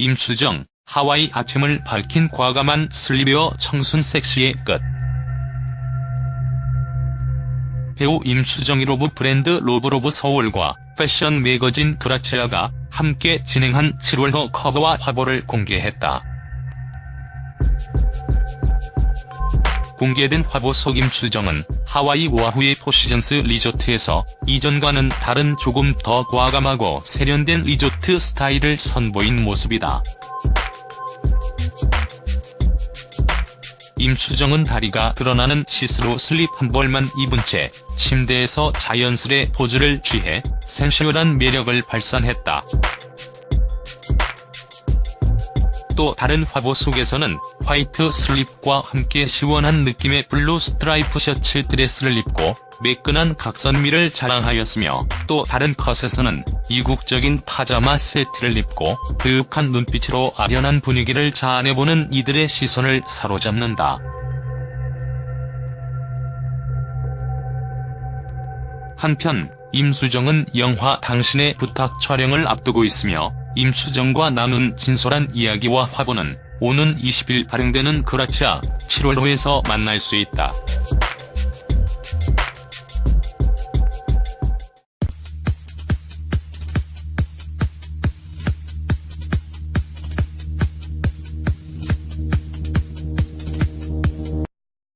임수정, 하와이 아침을 밝힌 과감한 슬리베어 청순 섹시의 끝. 배우 임수정이 로브 브랜드 로브로브 서울과 패션 매거진 그라치아가 함께 진행한 7월호 커버와 화보를 공개했다. 공개된 화보 속 임 수정은 하와이 오아후의 포시즌스 리조트에서 이전과는 다른 조금 더 과감하고 세련된 리조트 스타일을 선보인 모습이다. 임수정은 다리가 드러나는 시스루 슬립 한 벌만 입은 채 침대에서 자연스레 포즈를 취해 센슈얼한 매력을 발산했다. 또 다른 화보 속에서는 화이트 슬립과 함께 시원한 느낌의 블루 스트라이프 셔츠 드레스를 입고 매끈한 각선미를 자랑하였으며 또 다른 컷에서는 이국적인 파자마 세트를 입고 그윽한 눈빛으로 아련한 분위기를 자아내보는 이들의 시선을 사로잡는다. 한편 임수정은 영화 당신의 부탁 촬영을 앞두고 있으며 임수정과 나눈 진솔한 이야기와 화보는 오는 20일 발행되는 그라치아 7월호에서 만날 수 있다.